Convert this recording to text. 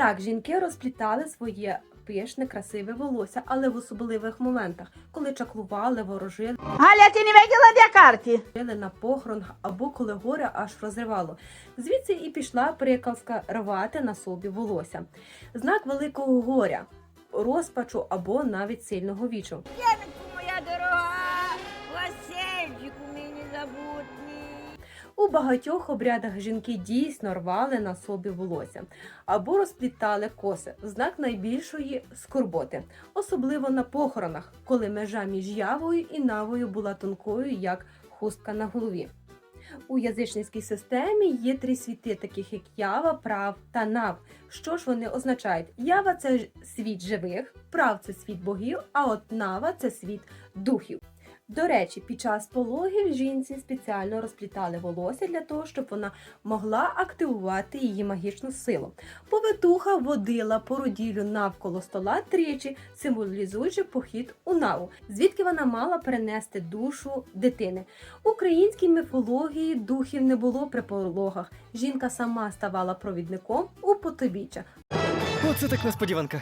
Так, жінки розплітали своє пишне, красиве волосся, але в особливих моментах, коли чаклували, ворожили Галя, ти не виділа де карти? на похорон або коли горе аж розривало. Звідси і пішла приказка рвати на собі волосся. Знак великого горя, розпачу або навіть сильного вічу. Яночку, моя дорога, Васильчику мені забутній. У багатьох обрядах жінки дійсно рвали на собі волосся або розплітали коси в знак найбільшої скорботи, особливо на похоронах, коли межа між явою і навою була тонкою, як хустка на голові. У язичницькій системі є три світи, таких як ява, прав та нав. Що ж вони означають? Ява це світ живих, прав це світ богів, а от нава це світ духів. До речі, під час пологів жінці спеціально розплітали волосся для того, щоб вона могла активувати її магічну силу. Повитуха водила породілю навколо стола тричі, символізуючи похід у наву, звідки вона мала перенести душу дитини. У українській міфології духів не було при пологах. Жінка сама ставала провідником у потовіччя. Оце так несподіванка.